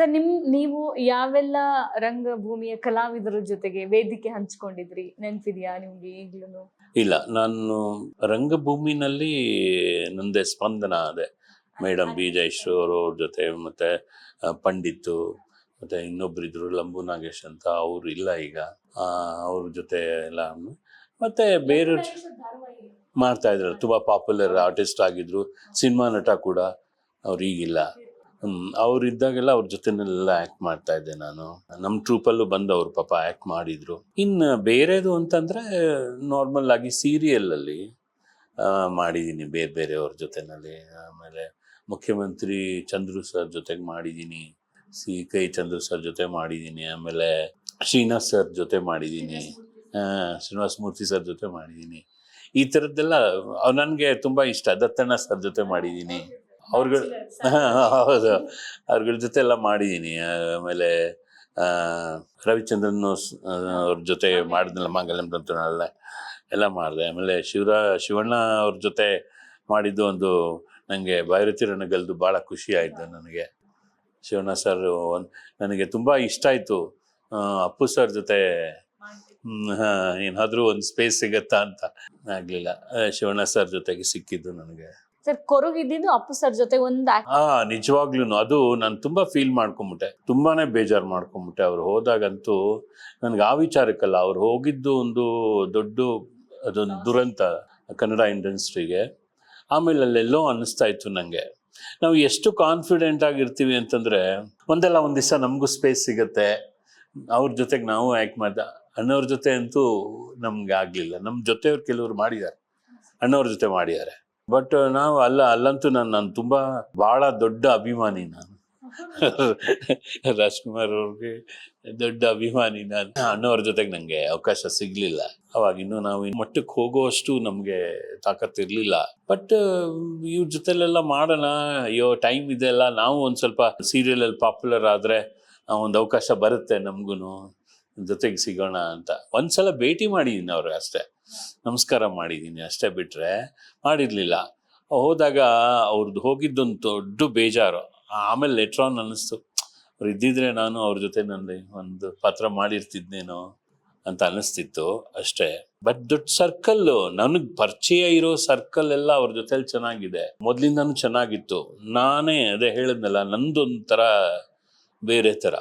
Sir ನಿಮ್ ನೀವು ಯಾವೆಲ್ಲ ರಂಗಭೂಮಿಯ ಕಲಾವಿದರ ಜೊತೆಗೆ ವೇದಿಕೆ ಹಂಚ್ಕೊಂಡಿದ್ರಿ? ನೆನ್ಪಿದ್ಯಾ ನಿಮ್ಗೆ ಈಗ್ಲೂ ಇಲ್ಲ ನಾನು ರಂಗಭೂಮಿನಲ್ಲಿ ನಂದೇ ಸ್ಪಂದನ ಅದೇ ಮೇಡಮ್ ಬಿ ಜಯಶ್ರೀ ಅವರು ಜೊತೆ ಮತ್ತೆ ಪಂಡಿತ್ ಪಂಡಿತ್ತು ಮತ್ತೆ ಇನ್ನೊಬ್ರಿದ್ರು ಲಂಬು ನಾಗೇಶ್ ಅಂತ ಅವ್ರು ಇಲ್ಲ ಈಗ. ಅವ್ರ ಜೊತೆ ಎಲ್ಲ ಮತ್ತೆ ಬೇರೆ ಮಾಡ್ತಾ ಇದ್ರು ತುಂಬಾ ಪಾಪ್ಯುಲರ್ ಆರ್ಟಿಸ್ಟ್ ಆಗಿದ್ರು. ಸಿನಿಮಾ ನಟ ಕೂಡ ಅವ್ರು ಈಗಿಲ್ಲ. ಅವ್ರು ಇದ್ದಾಗೆಲ್ಲ ಅವ್ರ ಜೊತೆನೆಲ್ಲ ಆಕ್ಟ್ ಮಾಡ್ತಾ ಇದ್ದೆ ನಾನು. ನಮ್ಮ ಟ್ರೂಪಲ್ಲೂ ಬಂದು ಅವ್ರು ಪಾಪ ಆಕ್ಟ್ ಮಾಡಿದ್ರು. ಇನ್ನು ಬೇರೆದು ಅಂತಂದ್ರೆ ನಾರ್ಮಲ್ ಆಗಿ ಸೀರಿಯಲ್ ಅಲ್ಲಿ ಮಾಡಿದ್ದೀನಿ ಬೇರೆ ಬೇರೆಯವ್ರ ಜೊತೆನಲ್ಲಿ. ಆಮೇಲೆ ಮುಖ್ಯಮಂತ್ರಿ ಚಂದ್ರು ಸರ್ ಜೊತೆಗೆ ಮಾಡಿದ್ದೀನಿ ಸಿ, ಕೈ ಚಂದ್ರು ಸರ್ ಜೊತೆ ಮಾಡಿದ್ದೀನಿ ಆಮೇಲೆ ಶ್ರೀನಾಥ್ ಸರ್ ಜೊತೆ ಮಾಡಿದ್ದೀನಿ ಶ್ರೀನಿವಾಸ ಮೂರ್ತಿ ಸರ್ ಜೊತೆ ಮಾಡಿದ್ದೀನಿ ಈ ಥರದ್ದೆಲ್ಲ ನನಗೆ ತುಂಬ ಇಷ್ಟ. ದತ್ತಣ್ಣ ಸರ್ ಜೊತೆ ಮಾಡಿದ್ದೀನಿ ಅವ್ರಗಳ ಹೌದು. ಅವ್ರಗಳ ಜೊತೆ ಎಲ್ಲ ಮಾಡಿದ್ದೀನಿ ಆಮೇಲೆ ರವಿಚಂದ್ರನ್ ಅವ್ರ ಜೊತೆ ಮಾಡಿದ್ನಲ್ಲ ಮಾಂಗಲ್ಯಂ ತಂತ್ರನೆಲ್ಲ ಎಲ್ಲ ಮಾಡಿದೆ. ಆಮೇಲೆ ಶಿವರಾ ಶಿವಣ್ಣ ಅವ್ರ ಜೊತೆ ಮಾಡಿದ್ದು ಒಂದು ನನಗೆ ಭೈರತಿ ರಣಗಲ್ದು ಭಾಳ ಖುಷಿ ಆಯಿತು ನನಗೆ. ಶಿವಣ್ಣ ಸರ್ ಒಂದು ನನಗೆ ತುಂಬ ಇಷ್ಟ ಆಯಿತು. ಅಪ್ಪು ಸರ್ ಜೊತೆ ಏನಾದರೂ ಒಂದು ಸ್ಪೇಸ್ ಸಿಗತ್ತಾ ಅಂತ ಆಗಲಿಲ್ಲ. ಶಿವಣ್ಣ ಸರ್ ಜೊತೆಗೆ ಸಿಕ್ಕಿದ್ದು ನನಗೆ. ಸರ್ ಕೊರಗಿದ್ದು ಅಪ್ಪು ಸರ್ ಜೊತೆ ಒಂದ್ ಹಾ ನಿಜವಾಗ್ಲೂ ಅದು ನಾನು ತುಂಬಾ ಫೀಲ್ ಮಾಡ್ಕೊಂಬಿಟ್ಟೆ. ತುಂಬಾನೇ ಬೇಜಾರು ಮಾಡ್ಕೊಂಬಿಟ್ಟೆ. ಅವ್ರು ಹೋದಾಗಂತೂ ನನ್ಗೆ ಆ ವಿಚಾರಕ್ಕಲ್ಲ, ಅವ್ರು ಹೋಗಿದ್ದು ಒಂದು ದೊಡ್ಡ, ಅದೊಂದು ದುರಂತ ಕನ್ನಡ ಇಂಡಸ್ಟ್ರಿಗೆ. ಆಮೇಲೆ ಅಲ್ಲೆಲ್ಲೋ ಅನ್ನಿಸ್ತಾ ಇತ್ತು ನನಗೆ ನಾವು ಎಷ್ಟು ಕಾನ್ಫಿಡೆಂಟ್ ಆಗಿರ್ತೀವಿ ಅಂತಂದ್ರೆ, ಒಂದಲ್ಲ ಒಂದು ದಿವಸ ನಮಗೂ ಸ್ಪೇಸ್ ಸಿಗತ್ತೆ. ಅವ್ರ ಜೊತೆಗೆ ನಾವು ಆ್ಯಕ್ಟ್ ಮಾಡ್ದ ಅಣ್ಣವ್ರ ಜೊತೆ ಅಂತೂ ನಮ್ಗೆ ಆಗಲಿಲ್ಲ. ನಮ್ಮ ಜೊತೆಯವ್ರು ಕೆಲವರು ಮಾಡಿದ್ದಾರೆ. ಅಣ್ಣವ್ರ ಜೊತೆ ಮಾಡಿದ್ದಾರೆ. ಬಟ್ ನಾವು ಅಲ್ಲ, ಅಲ್ಲಂತೂ ನಾನು ನಾನು ತುಂಬ ಭಾಳ ದೊಡ್ಡ ಅಭಿಮಾನಿ ನಾನು. ರಾಜ್ಕುಮಾರ್ ಅವ್ರಿಗೆ ದೊಡ್ಡ ಅಭಿಮಾನಿ ನಾನು. ಅಣ್ಣವ್ರ ಜೊತೆಗೆ ನನಗೆ ಅವಕಾಶ ಸಿಗ್ಲಿಲ್ಲ. ಅವಾಗ ಇನ್ನು ನಾವು ಮಟ್ಟಕ್ಕೆ ಹೋಗುವಷ್ಟು ನಮಗೆ ತಾಕತ್ತಿರಲಿಲ್ಲ ಬಟ್ ಇವ್ರ ಜೊತೆಲೆಲ್ಲ ಮಾಡೋಣ, ಅಯ್ಯೋ ಟೈಮ್ ಇದೆಲ್ಲ ನಾವು ಒಂದು ಸ್ವಲ್ಪ ಸೀರಿಯಲಲ್ಲಿ ಪಾಪ್ಯುಲರ್ ಆದರೆ ಒಂದ್ ಅವಕಾಶ ಬರುತ್ತೆ ನಮಗೂ ಜೊತೆಗೆ ಸಿಗೋಣ ಅಂತ. ಒಂದ್ಸಲ ಭೇಟಿ ಮಾಡಿದ್ದೀನಿ ಅವ್ರಿಗೆ ಅಷ್ಟೇ. ನಮಸ್ಕಾರ ಮಾಡಿದ್ದೀನಿ ಅಷ್ಟೇ ಬಿಟ್ರೆ ಮಾಡಿರಲಿಲ್ಲ. ಹೋದಾಗ ಅವ್ರದ್ದು ಹೋಗಿದ್ದೊಂದು ದೊಡ್ಡ ಬೇಜಾರು. ಆಮೇಲೆ ಲೆಟ್ರ್ ಆನ್ ಅನ್ನಿಸ್ತು, ಅವ್ರು ಇದ್ದಿದ್ರೆ ನಾನು ಅವ್ರ ಜೊತೆ ನನ್ನ ಒಂದು ಪಾತ್ರ ಮಾಡಿರ್ತಿದ್ನೇನೋ? ಅಂತ ಅನ್ನಿಸ್ತಿತ್ತು ಅಷ್ಟೇ. ಬಟ್ ದೊಡ್ಡ ಸರ್ಕಲ್ ನನಗೆ ಪರಿಚಯ ಇರೋ ಸರ್ಕಲ್ ಎಲ್ಲ ಅವ್ರ ಜೊತೆಲಿ ಚೆನ್ನಾಗಿದೆ. ಮೊದಲಿಂದನೂ ಚೆನ್ನಾಗಿತ್ತು. ನಾನೇ ಅದೇ ಹೇಳಿದ್ನಲ್ಲ, ನಂದೊಂಥರ ಬೇರೆ ತರ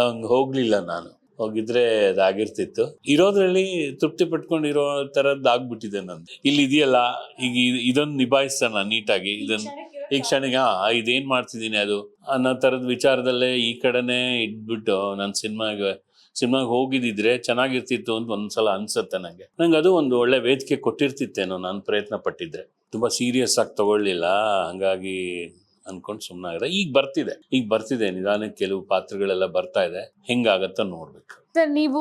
ಹಂಗೆ ಹೋಗ್ಲಿಲ್ಲ ನಾನು. ಹೋಗಿದ್ರೆ ಅದಾಗಿರ್ತಿತ್ತು. ಇರೋದ್ರಲ್ಲಿ ತೃಪ್ತಿ ಪಟ್ಕೊಂಡಿರೋ ತರದ್ ಆಗ್ಬಿಟ್ಟಿದೆ ನಂದು. ಇಲ್ಲಿ ಇದೆಯಲ್ಲ ಈಗ ಇದ್- ಇದೊಂದು ನಿಭಾಯಿಸ್ತಾನ ನೀಟಾಗಿ. ಇದನ್ನ ಈ ಕ್ಷಣಿಗೆ ಹಾ ಇದೇನ್ ಮಾಡ್ತಿದ್ದೀನಿ ಅದು? ಅನ್ನೋ ತರದ ವಿಚಾರದಲ್ಲೇ ಈ ಕಡೆನೆ ಇಟ್ಬಿಟ್ಟು ನಾನು ಸಿನಿಮಾಗೆ ಸಿನಿಮಾಗೆ ಹೋಗಿದ್ದಿದ್ರೆ ಚೆನ್ನಾಗಿರ್ತಿತ್ತು ಅಂತ ಒಂದ್ಸಲ ಅನ್ಸುತ್ತೆ ನಂಗೆ. ನಂಗೆ ಅದು ಒಂದು ಒಳ್ಳೆ ವೇದಿಕೆ ಕೊಟ್ಟಿರ್ತಿತ್ತೇನೋ ನಾನು ಪ್ರಯತ್ನ ಪಟ್ಟಿದ್ರೆ. ತುಂಬಾ ಸೀರಿಯಸ್ ಆಗಿ ತಗೊಳ್ಳಿಲ್ಲ ಹಂಗಾಗಿ ಅನ್ಕೊಂಡು ಸುಮ್ಮನಾಗಿದೆ ಈಗ ಬರ್ತಿದೆ. ಈಗ ಬರ್ತಿದೆ. ನಿಧಾನಕ್ಕೆ ಕೆಲವು ಪಾತ್ರಗಳೆಲ್ಲ ಬರ್ತಾ ಇದೆ. ಹೆಂಗಾಗತ್ತ ನೋಡ್ಬೇಕು. ಸರ್ ನೀವು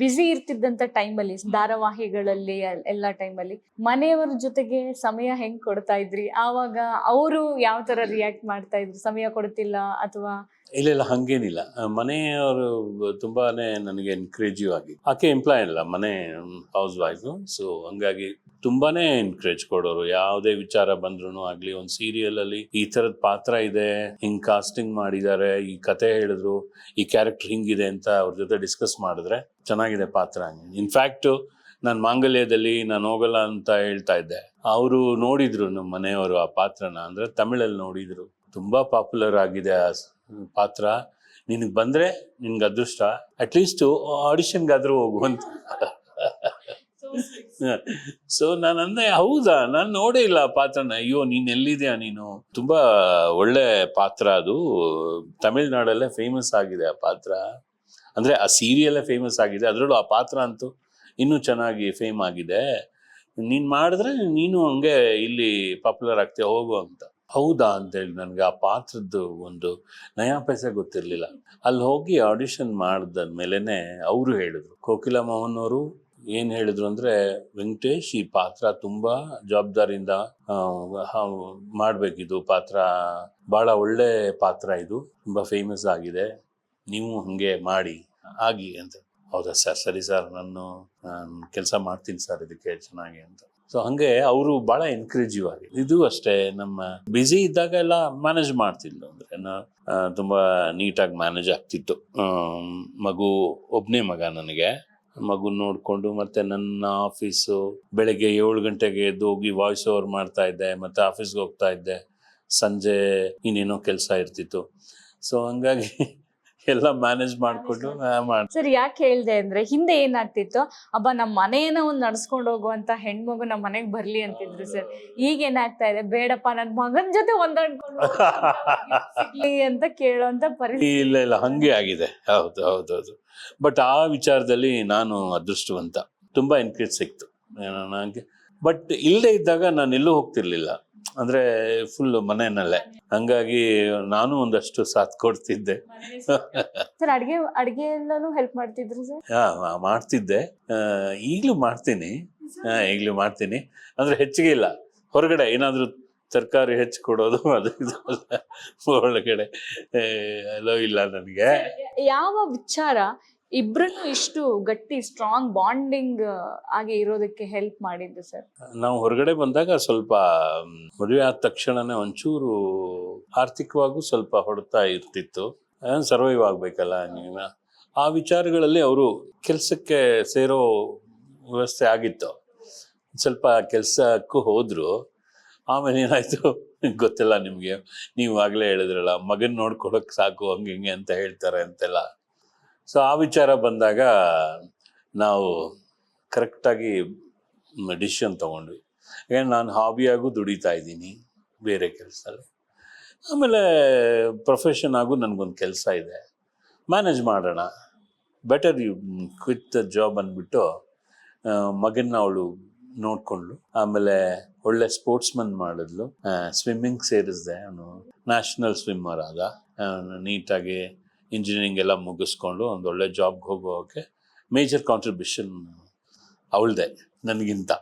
ಬ್ಯುಸಿ ಇರ್ತಿದ್ದಂತ ಟೈಮಲ್ಲಿ ಧಾರಾವಾಹಿಗಳಲ್ಲಿ ಎಲ್ಲ ಟೈಮಲ್ಲಿ ಮನೆಯವರ ಜೊತೆಗೆ ಸಮಯ ಹೆಂಗ್ ಕೊಡ್ತಾ ಇದ್ರಿ? ಆವಾಗ ಅವರು ಯಾವ ತರ ರಿಯಾಕ್ಟ್ ಮಾಡ್ತಾ ಇದ್ರು? ಸಮಯ ಕೊಡ್ತಿಲ್ಲ ಅಥವಾ? ಇಲ್ಲ ಇಲ್ಲ ಹಂಗೇನಿಲ್ಲ. ಮನೆಯವರು ತುಂಬಾನೇ ನನಗೆ ಎನ್ಕರೇಜಿವ್ ಆಗಿ ಆಕೆ ಎಂಪ್ಲಾಯ್ ಅಲ್ಲ ಮನೆ ಹೌಸ್ ವೈಫ್ ಸೊ ಹಂಗಾಗಿ ತುಂಬಾನೇ ಎನ್ಕರೇಜ್ ಕೊಡೋರು. ಯಾವುದೇ ವಿಚಾರ ಬಂದ್ರು ಆಗ್ಲಿ, ಒಂದು ಸೀರಿಯಲ್ ಅಲ್ಲಿ ಈ ತರದ ಪಾತ್ರ ಇದೆ, ಹಿಂಗ್ ಕಾಸ್ಟಿಂಗ್ ಮಾಡಿದ್ದಾರೆ ಈ ಕತೆ ಹೇಳಿದ್ರು, ಈ ಕ್ಯಾರೆಕ್ಟರ್ ಹಿಂಗಿದೆ ಅಂತ ಅವ್ರ ಜೊತೆ ಡಿಸ್ಕಸ್ ಮಾಡಿದ್ರೆ ಚೆನ್ನಾಗಿದೆ ಪಾತ್ರ ಇನ್ಫ್ಯಾಕ್ಟ್ ನಾನು ಮಾಂಗಲ್ಯದಲ್ಲಿ ನಾನು ಹೋಗಲ್ಲ ಅಂತ ಹೇಳ್ತಾ ಇದ್ದೆ. ಅವರು ನೋಡಿದ್ರು ನಮ್ಮ ಮನೆಯವರು ಆ ಪಾತ್ರನ, ಅಂದ್ರೆ ತಮಿಳಲ್ಲಿ ನೋಡಿದ್ರು. ತುಂಬಾ ಪಾಪ್ಯುಲರ್ ಆಗಿದೆ ಆ ಪಾತ್ರ. ನಿನಗೆ ಬಂದ್ರೆ ನಿನ್ಗೆ ಅದೃಷ್ಟ. ಅಟ್ಲೀಸ್ಟ್ ಆಡಿಷನ್ಗಾದ್ರೂ ಹೋಗುವಂತ ಸೊ ನಾನು ಅಂದೆ ಹೌದಾ? ನಾನು ನೋಡೇ ಇಲ್ಲ ಪಾತ್ರನ. ಅಯ್ಯೋ, ನೀನ್ ಎಲ್ಲಿದ್ಯಾ ನೀನು? ತುಂಬಾ ಒಳ್ಳೆ ಪಾತ್ರ ಅದು. ತಮಿಳ್ನಾಡಲ್ಲೇ ಫೇಮಸ್ ಆಗಿದೆ ಆ ಪಾತ್ರ. ಅಂದ್ರೆ, ಆ ಸೀರಿಯಲ್ಲೇ ಫೇಮಸ್ ಆಗಿದೆ. ಅದರಲ್ಲೂ ಆ ಪಾತ್ರ ಅಂತೂ ಇನ್ನೂ ಚೆನ್ನಾಗಿ ಫೇಮ್ ಆಗಿದೆ. ನೀನ್ ಮಾಡಿದ್ರೆ ನೀನು ಹಂಗೆ ಇಲ್ಲಿ ಪಾಪ್ಯುಲರ್ ಆಗ್ತೀಯ, ಹೋಗು ಅಂತ. ಹೌದಾ ಅಂತೇಳಿ ನನಗೆ ಆ ಪಾತ್ರದ್ದು ಒಂದು ನಯಾ ಪೈಸೆ ಗೊತ್ತಿರಲಿಲ್ಲ. ಅಲ್ಲಿ ಹೋಗಿ ಆಡಿಷನ್ ಮಾಡಿದ್ಮೇಲೆನೆ ಅವರು ಹೇಳಿದ್ರು. ಕೋಕಿಲ ಮೋಹನ್ ಅವರು ಏನ್ ಹೇಳಿದ್ರು ಅಂದ್ರೆ, ವೆಂಕಟೇಶ್ ಈ ಪಾತ್ರ ತುಂಬಾ ಜವಾಬ್ದಾರಿಯಿಂದ ಮಾಡಬೇಕಿದು ಪಾತ್ರ. ಬಹಳ ಒಳ್ಳೆ ಪಾತ್ರ ಇದು. ತುಂಬಾ ಫೇಮಸ್ ಆಗಿದೆ. ನೀವು ಹಂಗೆ ಮಾಡಿ, ಆಗಿ ಅಂತ. ಹೌದಾ ಸರ್ ಸರಿ ಸರ್ ನಾನು ಕೆಲಸ ಮಾಡ್ತೀನಿ ಸರ್ ಇದಕ್ಕೆ ಚೆನ್ನಾಗಿ ಅಂತ. ಸೊ ಹಂಗೆ ಅವರು ಭಾಳ ಎನ್ಕರೇಜಿವ್ ಆಗಿ. ಇದು ಅಷ್ಟೇ, ನಮ್ಮ ಬ್ಯುಸಿ ಇದ್ದಾಗ ಎಲ್ಲ ಮ್ಯಾನೇಜ್ ಮಾಡ್ತಿದ್ಲು ಅಂದ್ರೆ ತುಂಬಾ ನೀಟಾಗಿ ಮ್ಯಾನೇಜ್ ಆಗ್ತಿತ್ತು. ಮಗು ಒಬ್ಬನೇ ಮಗ ನನಗೆ. ಮಗು ನೋಡಿಕೊಂಡು ಮತ್ತೆ ನನ್ನ ಆಫೀಸು ಬೆಳಗ್ಗೆ ಏಳು ಗಂಟೆಗೆ ಎದ್ದು ಹೋಗಿ ವಾಯ್ಸ್ ಓವರ್ ಮಾಡ್ತಾ ಇದ್ದೆ, ಮತ್ತೆ ಆಫೀಸ್ಗೆ ಹೋಗ್ತಾ ಇದ್ದೆ. ಸಂಜೆ ಇನ್ನೇನೋ ಕೆಲಸ ಇರ್ತಿತ್ತು. ಸೊ ಹಂಗಾಗಿ ಎಲ್ಲ ಮ್ಯಾನೇಜ್ ಮಾಡ್ಕೊಂಡು ಮಾಡಿ ಸರ್ ಯಾಕೆ ಹೇಳ್ದೆ ಅಂದ್ರೆ ಹಿಂದೆ ಏನಾಗ್ತಿತ್ತು? ಅಬ್ಬ ನಮ್ಮ ಮನೆಯನ್ನ ಒಂದು ನಡ್ಸ್ಕೊಂಡು ಹೋಗುವಂತ ಹೆಣ್ಮಗು ನಮ್ಮ ಮನೆಗೆ ಬರ್ಲಿ ಅಂತಿದ್ರು ಸರ್. ಈಗ ಏನಾಗ್ತಾ ಇದೆ? ಬೇಡಪ್ಪ ನನ್ ಮಗನ್ ಜೊತೆ ಹೊಂದಾಡ್ಕೊಂಡು ಸಿಗ್ಲಿ ಅಂತ ಕೇಳೋಂತ ಪರಿಸ್ಥಿತಿ. ಇಲ್ಲ ಇಲ್ಲ ಹಂಗೆ ಆಗಿದೆ. ಹೌದು ಹೌದು ಹೌದು. ಬಟ್ ಆ ವಿಚಾರದಲ್ಲಿ ನಾನು ಅದೃಷ್ಟವಂತ. ತುಂಬಾ ಎನ್ಕರೇಜ್ ಸಿಕ್ತು. ನನಗೆ ಬಟ್ ಇಲ್ಲದೆ ಇದ್ದಾಗ ನಾನು ಎಲ್ಲೂ ಹೋಗ್ತಿರ್ಲಿಲ್ಲ. ಅಂದ್ರೆ ಫುಲ್ ಮನೆಯಲ್ಲೇ. ಹಂಗಾಗಿ ನಾನು ಒಂದಷ್ಟು ಸಾಥ್ ಕೊಡ್ತಿದ್ದೆ. ಸರ್ ಅಡ್ಗೆ ಅಡಿಗೆ ಎಲ್ಲಾನು ಹೆಲ್ಪ್ ಮಾಡ್ತಿದ್ರು ಸರ್? ಹಾ ಮಾಡ್ತಿದ್ದೆ. ಈಗಲೂ ಈಗ್ಲೂ ಮಾಡ್ತೀನಿ. ಈಗಲೂ ಈಗ್ಲೂ ಮಾಡ್ತೀನಿ. ಅಂದ್ರೆ ಹೆಚ್ಚಿಗೆ ಇಲ್ಲ. ಹೊರಗಡೆ ಏನಾದ್ರೂ ತರಕಾರಿ ಹೆಚ್ಚು ಕೊಡೋದು ಅದು ಒಳಗಡೆ. ಎಲ್ಲೋ ಇಲ್ಲ ನನಗೆ. ಯಾವ ವಿಚಾರ ಇಬ್ರನ್ನು ಇಷ್ಟು ಗಟ್ಟಿ ಸ್ಟ್ರಾಂಗ್ ಬಾಂಡಿಂಗ್ ಆಗಿ ಇರೋದಕ್ಕೆ ಹೆಲ್ಪ್ ಮಾಡಿದ್ದು ಸರ್ ನಾವು ಹೊರಗಡೆ ಬಂದಾಗ ಸ್ವಲ್ಪ ಮದುವೆ ಆದ ತಕ್ಷಣನೇ ಒಂಚೂರು ಆರ್ಥಿಕವಾಗೂ ಸ್ವಲ್ಪ ಹೊಡ್ತಾ ಇರ್ತಿತ್ತು. ಸರ್ವೈವ್ ಆಗ್ಬೇಕಲ್ಲ ನೀವು. ಆ ವಿಚಾರಗಳಲ್ಲಿ ಅವರು ಕೆಲಸಕ್ಕೆ ಸೇರೋ ವ್ಯವಸ್ಥೆ ಆಗಿತ್ತು. ಸ್ವಲ್ಪ ಕೆಲಸಕ್ಕೂ ಹೋದ್ರು. ಆಮೇಲೆ ಏನಾಯ್ತು? ಗೊತ್ತಿಲ್ಲ ನಿಮಗೆ. ನೀವು ಆಗಲೇ ಹೇಳಿದ್ರಲ್ಲ, ಮಗನ್ ನೋಡ್ಕೊಳಕ್ ಸಾಕು, ಹಂಗೆ ಹಿಂಗೆ ಅಂತ ಹೇಳ್ತಾರೆ ಅಂತೆಲ್ಲ. ಸೊ ಆ ವಿಚಾರ ಬಂದಾಗ ನಾವು ಕರೆಕ್ಟಾಗಿ ಡಿಸಿಷನ್ ತೊಗೊಂಡ್ವಿ. ಯಾಕಂದ್ರೆ ನಾನು ಹಾಬಿಯಾಗೂ ದುಡಿತಾ ಇದ್ದೀನಿ, ಬೇರೆ ಕೆಲಸದಲ್ಲಿ. ಆಮೇಲೆ ಪ್ರೊಫೆಷನ್ ಆಗು ನನಗೊಂದು ಕೆಲಸ ಇದೆ. ಮ್ಯಾನೇಜ್ ಮಾಡೋಣ. Better you quit the job ಅಂದ್ಬಿಟ್ಟು ಮಗನ್ನ ಅವಳು ನೋಡಿಕೊಂಡ್ಳು. ಆಮೇಲೆ ಒಳ್ಳೆ ಸ್ಪೋರ್ಟ್ಸ್ಮನ್ ಮಾಡಿದ್ಲು. ಸ್ವಿಮ್ಮಿಂಗ್ ಸೇರಿಸ್ದೆ ಅವನು. ನ್ಯಾಷನಲ್ ಸ್ವಿಮ್ಮರ್ ಆದ. ನೀಟಾಗಿ ಇಂಜಿನಿಯರಿಂಗ್ ಎಲ್ಲ ಮುಗಿಸ್ಕೊಂಡು ಒಂದು ಒಳ್ಳೆ ಜಾಬ್ಗೆ ಹೋಗೋಕ್ಕೆ ಮೇಜರ್ ಕಾಂಟ್ರಿಬ್ಯೂಷನ್ ಅವಳದೆ ನನಗಿಂತ.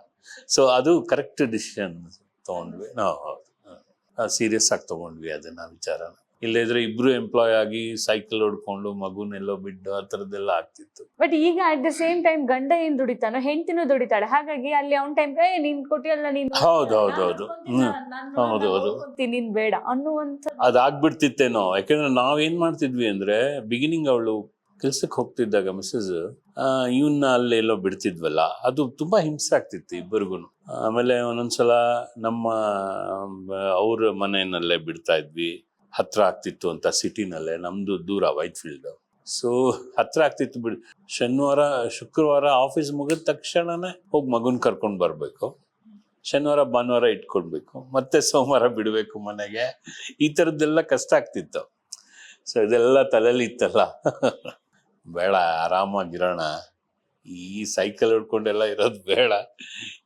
ಸೊ ಅದು ಕರೆಕ್ಟ್ ಡಿಸಿಷನ್ ತೊಗೊಂಡ್ವಿ. ನಾವು ಸೀರಿಯಸ್ ಆಗಿ ತೊಗೊಂಡ್ವಿ ಅದನ್ನು ವಿಚಾರನ. ಇಲ್ಲದಿದ್ರೆ ಇಬ್ರು ಎಂಪ್ಲಾಯ್ ಆಗಿ ಸೈಕಲ್ ಹೊಡ್ಕೊಂಡು ಮಗುನೆಲ್ಲೋ ಬಿಟ್ಟು ಆ ಥರದ್ದೆಲ್ಲ ಆಗ್ತಿತ್ತು. ಬಟ್ ಈಗ ಅಟ್ ದ ಸೇಮ್ ಟೈಮ್ ಗಂಡ ಏನ್ ದುಡಿತಾನೋ ಹೆಂಡತಿನೂ ದುಡಿತಾಳೆ. ಹಾಗಾಗಿ ಅಲ್ಲಿ ಅವ್ನ ಟೈಮ್ ಏ ನೀನ್ ಕೊಟ್ಟಿಯಲ್ಲ ನೀನ್ ಹೌದು, ಹೌದು, ಹೌದು. ಹೌದು, ಹೌದು. ನೀನ್ ಬೇಡ ಅನ್ನುವಂತ ಅದಾಗ್ಬಿಡ್ತಿತ್ತೇನೋ. ಯಾಕಂದ್ರೆ ನಾವೇನ್ ಮಾಡ್ತಿದ್ವಿ ಅಂದ್ರೆ ಬಿಗಿನಿಂಗ್ ಅವಳು ಕೆಲ್ಸಕ್ಕೆ ಹೋಗ್ತಿದ್ದಾಗ ಮಿಸಸ್ ಇವನ್ನ ಅಲ್ಲೆಲ್ಲೋ ಬಿಡ್ತಿದ್ವಲ್ಲ. ಅದು ತುಂಬಾ ಹಿಂಸೆ ಆಗ್ತಿತ್ತು ಇಬ್ಬರಿಗೂ ಆಮೇಲೆ ಒಂದೊಂದ್ಸಲ ನಮ್ಮ ಅವ್ರ ಮನೆಯಲ್ಲೇ ಬಿಡ್ತಾ ಇದ್ವಿ. ಹತ್ರ ಆಗ್ತಿತ್ತು ಅಂತ ಸಿಟಿನಲ್ಲೇ, ನಮ್ದು ದೂರ ವೈಟ್ ಫೀಲ್ಡ್ ಸೊ ಹತ್ರ ಆಗ್ತಿತ್ತು ಬಿಡಿ. ಶನಿವಾರ, ಶುಕ್ರವಾರ ಆಫೀಸ್ ಮುಗಿದ ತಕ್ಷಣನೇ ಹೋಗಿ ಮಗುನ ಕರ್ಕೊಂಡು ಬರಬೇಕು. ಶನಿವಾರ, ಭಾನುವಾರ ಇಟ್ಕೊಳ್ಬೇಕು. ಮತ್ತೆ ಸೋಮವಾರ ಬಿಡಬೇಕು ಮನೆಗೆ. ಈ ಥರದ್ದೆಲ್ಲ ಕಷ್ಟ ಆಗ್ತಿತ್ತು. ಸೊ ಇದೆಲ್ಲ ತಲೆಯಲ್ಲಿ ಇತ್ತಲ್ಲ. ಬೇಡ, ಆರಾಮಾಗಿರೋಣ. ಈ ಸೈಕಲ್ ಹಿಡ್ಕೊಂಡೆಲ್ಲ ಇರೋದು ಬೇಡ.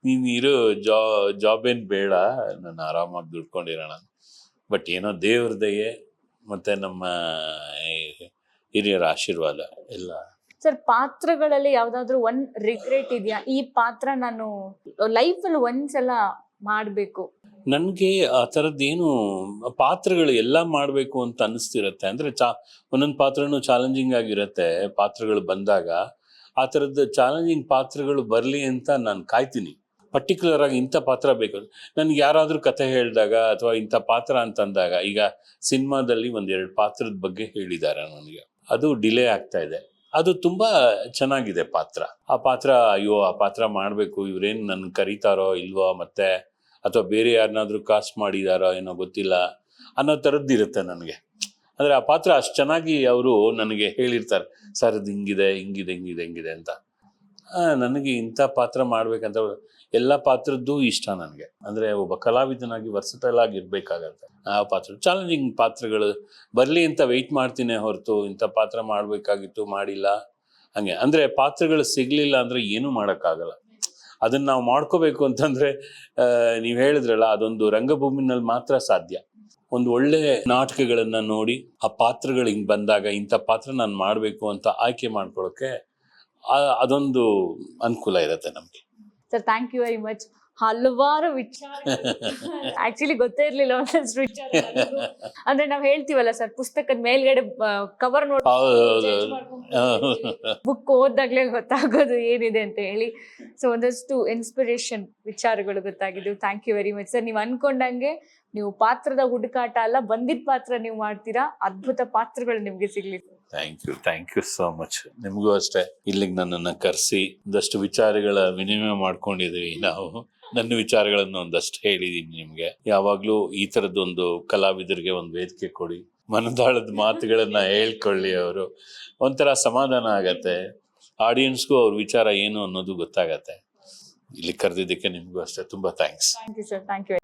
ನೀನು ಇರೋ, ಜಾ ಜಾಬ್ ಏನು ಬೇಡ. ನಾನು ಆರಾಮಾಗಿ ದುಡ್ಕೊಂಡಿರೋಣ. ಬಟ್ ಏನೋ ದೇವ್ರ ದಯೆ ಮತ್ತೆ ನಮ್ಮ ಈ ಹಿರಿಯರ ಆಶೀರ್ವಾದ ಎಲ್ಲ. ಸರ್ ಪಾತ್ರಗಳಲ್ಲಿ ಯಾವ್ದಾದ್ರು ಒಂದ್ ರಿಗ್ರೆಟ್ ಇದೆಯಾ? ಈ ಪಾತ್ರ ನಾನು ಲೈಫ್ ಅಲ್ಲಿ ಒಂದ್ಸಲ ಮಾಡ್ಬೇಕು. ನನಗೆ ಆ ಥರದ್ದೇನು ಪಾತ್ರಗಳು ಎಲ್ಲ ಮಾಡಬೇಕು ಅಂತ ಅನಿಸ್ತಿರತ್ತೆ ಅಂದರೆ ಚಾ ಒಂದೊಂದು ಪಾತ್ರನೂ ಚಾಲೆಂಜಿಂಗ್ ಆಗಿರುತ್ತೆ ಪಾತ್ರಗಳು ಬಂದಾಗ. ಆ ಥರದ್ದು ಚಾಲೆಂಜಿಂಗ್ ಪಾತ್ರಗಳು ಬರಲಿ ಅಂತ ನಾನು ಕಾಯ್ತೀನಿ. ಪರ್ಟಿಕ್ಯುಲರ್ ಆಗಿ ಇಂಥ ಪಾತ್ರ ಬೇಕು. ನನಗೆ ಯಾರಾದರೂ ಕಥೆ ಹೇಳಿದಾಗ ಅಥವಾ ಇಂಥ ಪಾತ್ರ ಅಂತಂದಾಗ ಈಗ ಸಿನಿಮಾದಲ್ಲಿ ಒಂದೆರಡು ಪಾತ್ರದ ಬಗ್ಗೆ ಹೇಳಿದ್ದಾರೆ ನನಗೆ. ಅದು ಡಿಲೇ ಆಗ್ತಾ ಇದೆ. ಅದು ತುಂಬಾ ಚೆನ್ನಾಗಿದೆ ಪಾತ್ರ. ಆ ಪಾತ್ರ, ಅಯ್ಯೋ, ಆ ಪಾತ್ರ ಮಾಡಬೇಕು. ಇವ್ರೇನು ನನ್ ಕರೀತಾರೋ ಇಲ್ವೋ ಮತ್ತೆ? ಅಥವಾ ಬೇರೆ ಯಾರನ್ನಾದ್ರೂ ಕಾಸ್ಟ್ ಮಾಡಿದಾರೋ ಏನೋ ಗೊತ್ತಿಲ್ಲ ಅನ್ನೋ ಥರದ್ದಿರುತ್ತೆ ನನಗೆ. ಅಂದ್ರೆ ಆ ಪಾತ್ರ ಅಷ್ಟು ಚೆನ್ನಾಗಿ ಅವರು ನನಗೆ ಹೇಳಿರ್ತಾರೆ. ಸರ್ ಅದು ಹಿಂಗಿದೆ ಹಿಂಗಿದೆ ಹಿಂಗಿದೆ ಹಿಂಗಿದೆ ಅಂತ. ನನಗೆ ಇಂಥ ಪಾತ್ರ ಮಾಡ್ಬೇಕಂತ ಎಲ್ಲ ಪಾತ್ರದ್ದು ಇಷ್ಟ ನನಗೆ. ಅಂದ್ರೆ ಒಬ್ಬ ಕಲಾವಿದನಾಗಿ ವರ್ಸಟೈಲ್ ಆಗಿ ಇರಬೇಕಾಗತ್ತೆ ಆ ಪಾತ್ರ ಚಾಲೆಂಜಿಂಗ್ ಪಾತ್ರಗಳು, ಬರಲಿ ಅಂತ ವೆಯ್ಟ್ ಮಾಡ್ತೀನಿ ಹೊರತು, ಇಂಥ ಪಾತ್ರ ಮಾಡಬೇಕಾಗಿತ್ತು, ಮಾಡಿಲ್ಲ. ಹಂಗೆ, ಅಂದ್ರೆ ಪಾತ್ರಗಳು ಸಿಗ್ಲಿಲ್ಲ ಅಂದ್ರೆ ಏನೂ ಮಾಡೋಕ್ಕಾಗಲ್ಲ. ಅದನ್ನು ನಾವು ಮಾಡ್ಕೋಬೇಕು ಅಂತಂದ್ರೆ ನೀವು ಹೇಳಿದ್ರಲ್ಲ, ಅದೊಂದು ರಂಗಭೂಮಿನಲ್ಲಿ ಮಾತ್ರ ಸಾಧ್ಯ. ಒಂದು ಒಳ್ಳೆ ನಾಟಕಗಳನ್ನು ನೋಡಿ, ಆ ಪಾತ್ರಗಳು ಹಿಂಗೆ ಬಂದಾಗ ಇಂಥ ಪಾತ್ರ ನಾನು ಮಾಡಬೇಕು ಅಂತ ಆಯ್ಕೆ ಮಾಡ್ಕೊಳ್ಳೋಕ್ಕೆ ಅದೊಂದು ಅನುಕೂಲ ಇರುತ್ತೆ ನಮ್ಗೆ. Sir thank you very much ಹಲವಾರು ವಿಚಾರ ಆಕ್ಚುಲಿ ಗೊತ್ತೇ ಇರ್ಲಿಲ್ಲ ಒಂದಷ್ಟು ವಿಚಾರ ಅಂದ್ರೆ ನಾವ್ ಹೇಳ್ತೀವಲ್ಲ ಸರ್ ಪುಸ್ತಕದ ಮೇಲ್ಗಡೆ ಕವರ್ ನೋಡಿ ಬುಕ್ ಓದಾಗ್ಲೇ ಗೊತ್ತಾಗೋದು ಏನಿದೆ ಅಂತ ಹೇಳಿ. ಸೊ ಒಂದಷ್ಟು ಇನ್ಸ್ಪಿರೇಷನ್ ವಿಚಾರಗಳು ಗೊತ್ತಾಗಿದ್ದು. Thank you very much sir ನೀವು ಅನ್ಕೊಂಡಂಗೆ ನೀವು ಪಾತ್ರದ ಹುಡುಕಾಟ ಅಲ್ಲ ಬಂದಿದ್ ಪಾತ್ರ ನೀವು ಮಾಡ್ತೀರಾ? ಅದ್ಭುತ ಪಾತ್ರಗಳು ನಿಮ್ಗೆ ಸಿಗ್ಲಿ thank you thank you so much ನಿಮಗೂ ಅಷ್ಟೇ. ಇಲ್ಲಿಗೆ ನನ್ನನ್ನು ಕರೆಸಿ ಒಂದಷ್ಟು ವಿಚಾರಗಳ ವಿನಿಮಯ ಮಾಡ್ಕೊಂಡಿದ್ದೀವಿ ನಾವು. ನನ್ನ ವಿಚಾರಗಳನ್ನು ಒಂದಷ್ಟು ಹೇಳಿದ್ದೀನಿ ನಿಮಗೆ. ಯಾವಾಗಲೂ ಈ ಥರದ್ದೊಂದು ಕಲಾವಿದರಿಗೆ ಒಂದು ವೇದಿಕೆ ಕೊಡಿ. ಮನದಾಳದ ಮಾತುಗಳನ್ನ ಹೇಳ್ಕೊಳ್ಳಿ ಅವರು. ಒಂಥರ ಸಮಾಧಾನ ಆಗತ್ತೆ. ಆಡಿಯನ್ಸ್ಗೂ ಅವ್ರ ವಿಚಾರ ಏನು ಅನ್ನೋದು ಗೊತ್ತಾಗತ್ತೆ. ಇಲ್ಲಿ ಕರೆದಿದ್ದಕ್ಕೆ ನಿಮಗೂ ಅಷ್ಟೇ. ತುಂಬಾ thanks thank you sir thank you